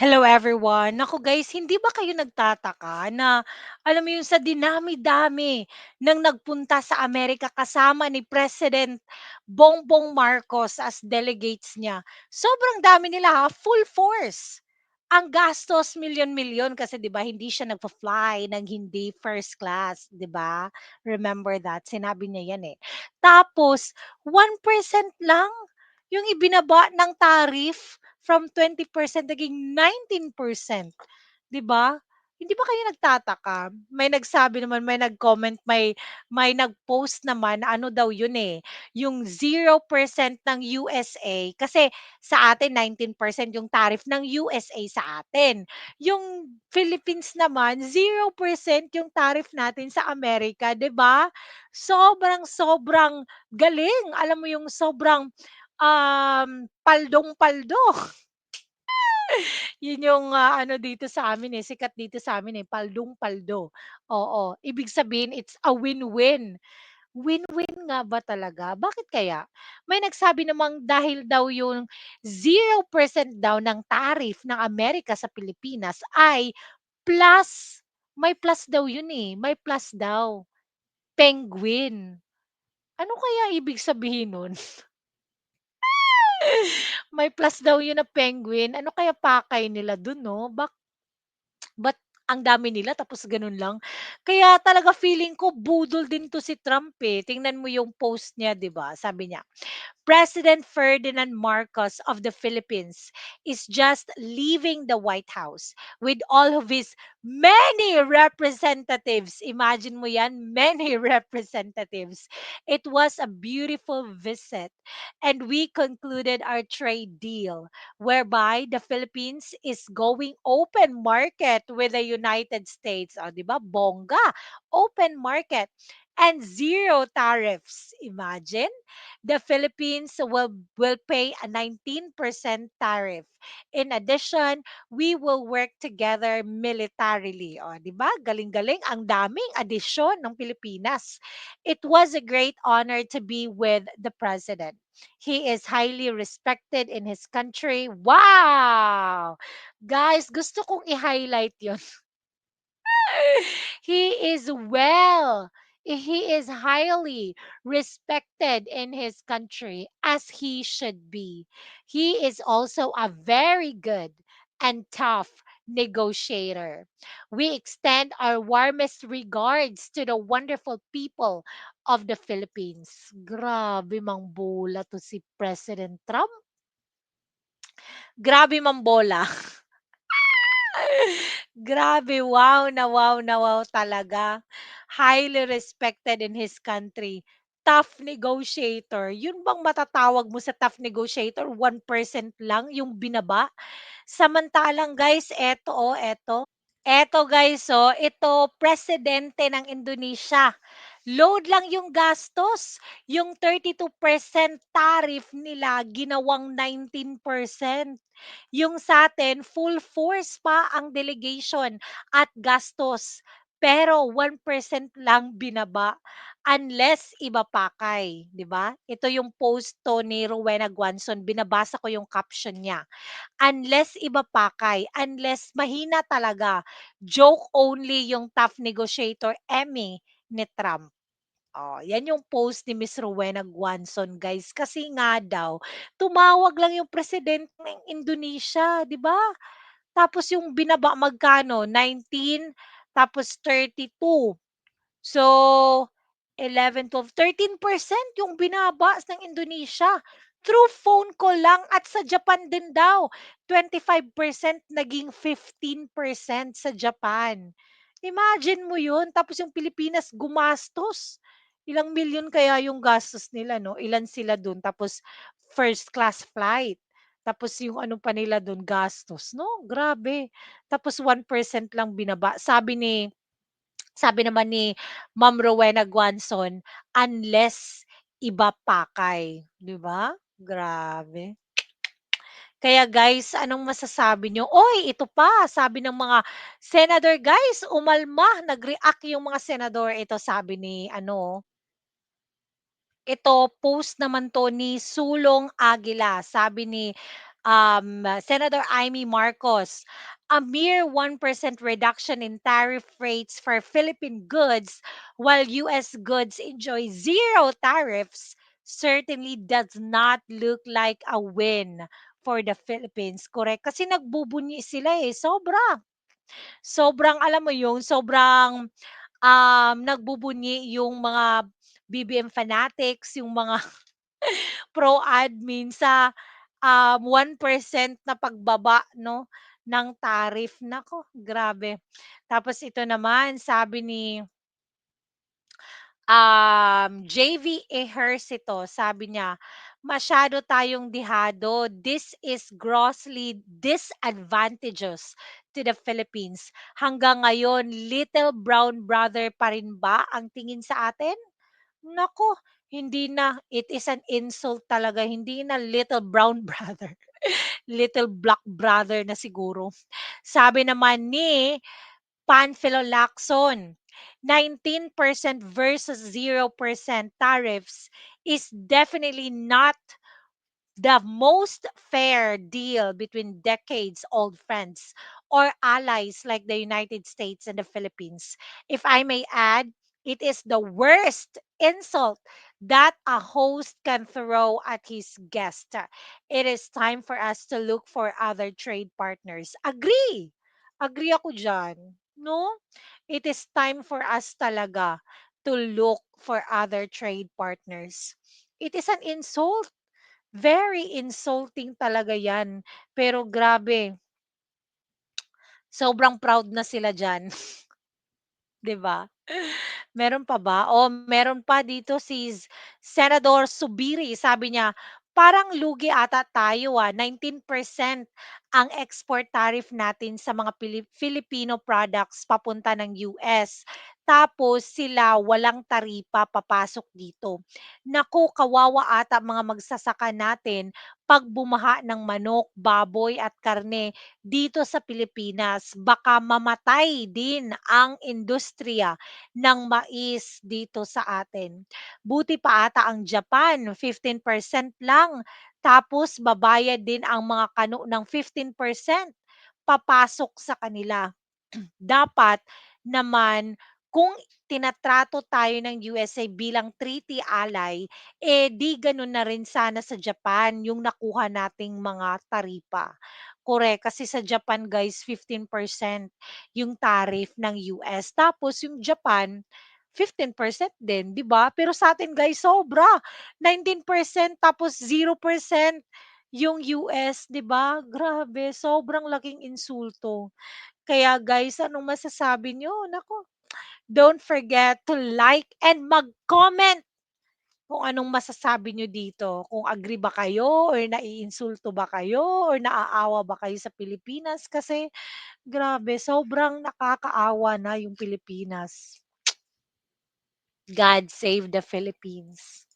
Hello everyone. Naku guys, hindi ba kayo nagtataka na alam mo yun sa dinami-dami ng nagpunta sa Amerika kasama ni President Bongbong Marcos as delegates niya, sobrang dami nila ha, full force. Ang gastos milyon-milyon kasi 'di ba hindi siya nagfa-fly ng hindi first class, 'di ba? Remember that, sinabi niya 'yan, eh. Tapos 1% lang yung ibinaba ng tariff from 20% naging 19%, 'di ba? Hindi ba kayo nagtataka? May nagsabi naman, may nag-comment, may may nag-post naman ano daw yun, eh, yung 0% ng USA kasi sa atin 19% yung tariff ng USA sa atin. Yung Philippines naman 0% yung tariff natin sa Amerika, 'di ba? Sobrang-sobrang galing, alam mo yung sobrang, um, paldong-paldo. Yun yung, ah, ano dito sa amin, eh, sikat dito sa amin, eh, paldong-paldo. Oo, ibig sabihin it's a win-win. Win-win nga ba talaga? Bakit kaya? May nagsabi namang dahil daw yung 0% daw ng tariff ng Amerika sa Pilipinas ay plus, may plus daw yun, eh, may plus daw, penguin. Ano kaya ibig sabihin nun? May plus daw yun na penguin, ano kaya pakay nila dun 'no? Bak ba't ang dami nila tapos ganun lang? Kaya talaga feeling ko budol din 'to si Trump, eh. Tingnan mo yung post niya 'di ba, sabi niya, President Ferdinand Marcos of the Philippines is just leaving the White House with all of his many representatives. Imagine mo 'yan, many representatives. It was a beautiful visit and we concluded our trade deal whereby the Philippines is going open market with the United States. Oh, 'di ba? Bongga, open market and zero tariffs. Imagine the Philippines will will pay a 19% tariff. In addition, we will work together militarily. O, 'di ba? Galing-galing, ang daming adisyon ng Pilipinas. It was a great honor to be with the president. He is highly respected in his country. Wow! Guys, gusto kong i-highlight 'yon. He is well, he is highly respected in his country as he should be. He is also a very good and tough negotiator. We extend our warmest regards to the wonderful people of the Philippines. Grabe mangbola 'to si President Trump. Grabe mambola. Grabe, wow na wow na wow talaga. Highly respected in his country, tough negotiator. Yun bang matatawag mo sa tough negotiator, 1% lang yung binaba? Samantalang guys, eto, oh, eto. Eto guys, oh, ito presidente ng Indonesia. Load lang yung gastos, yung 32% tariff nila ginawang 19%. Yung sa'tin full force pa ang delegation at gastos, pero 1% lang binaba unless iba pakay, 'di ba? Ito yung post 'to ni Rowena Guanzon, binabasa ko yung caption niya. Unless iba pakay, unless mahina talaga, joke only yung tough negotiator eme ni Trump. Oh, 'yan yung post ni Miss Rowena Guanzon guys, kasi nga daw tumawag lang yung presidente ng Indonesia, 'di ba? Tapos yung binaba magkano 19 tapos 32. So 11, 12, 13% yung binaba ng Indonesia. Through phone call lang at sa Japan din daw 25% naging 15% sa Japan. Imagine mo yun, tapos yung Pilipinas gumastos. Ilang milyon kaya yung gastos nila 'no, ilan sila dun tapos first class flight. Tapos yung ano pa nila dun gastos 'no, grabe. Tapos 1% lang binaba. Sabi ni sabi naman ni Ma'am Rowena Guanzon, unless iba pakay, 'di ba? Grabe. Kaya guys, anong masasabi niyo? Uy, ito pa, sabi ng mga senador guys, umalma, nag-react yung mga senador. Ito sabi ni ano ito post naman 'to ni Sulong Aguila, sabi ni um, Senator Amy Marcos, a mere 1% reduction in tariff rates for Philippine goods while US goods enjoy zero tariffs certainly does not look like a win for the Philippines. Correct? Kasi nagbubunyi sila eh. Sobra. Sobrang alam mo yung sobrang um, nagbubunyi yung mga BBM fanatics, yung mga pro-admin sa um, 1% na pagbaba 'no, ng tariff. Naku, grabe. Tapos ito naman sabi ni um, JV Ejercito, sabi niya, "Masyado tayong dehado. This is grossly disadvantageous to the Philippines. Hanggang ngayon, little brown brother pa rin ba ang tingin sa atin?" Naku, hindi na. It is an insult talaga. Hindi na little brown brother. Little black brother na siguro. Sabi naman ni Panfilo Lacson, "19% versus 0% tariffs is definitely not the most fair deal between decades-old friends or allies like the United States and the Philippines. If I may add, it is the worst insult that a host can throw at his guest. It is time for us to look for other trade partners." Agree! Agree ako diyan, 'no? It is time for us talaga to look for other trade partners. It is an insult. Very insulting talaga 'yan. Pero grabe sobrang proud na sila diyan. 'Di ba? Meron pa ba? Oh, meron pa dito si Senador Subiri, sabi niya, "Parang lugi ata tayo, ah, 19% ang export tariff natin sa mga Pili Filipino products papunta ng US. Tapos sila walang taripa papasok dito. Naku, kawawa ata mga magsasaka natin 'pag bumaha ng manok, baboy at karne dito sa Pilipinas. Baka mamatay din ang industriya ng mais dito sa atin. Buti pa ata ang Japan, 15% lang, tapos babayad din ang mga kano ng 15% papasok sa kanila. Dapat naman kung tinatrato tayo ng USA bilang treaty ally, eh, di gano'n na rin sana sa Japan yung nakuha nating mga taripa. Korek, kasi sa Japan guys 15% yung tariff ng US, tapos yung Japan 15% din, 'di ba? Pero sa'tin guys sobra, 19% tapos 0% yung US, 'di ba? Grabe, sobrang laking insulto. Kaya guys, anong masasabi niyo? Naku, don't forget to like and mag-comment kung anong masasabi niyo dito, kung agree ba kayo or naiinsulto ba kayo or naaawa ba kayo sa Pilipinas kasi grabe sobrang nakakaawa na yung Pilipinas. God save the Philippines.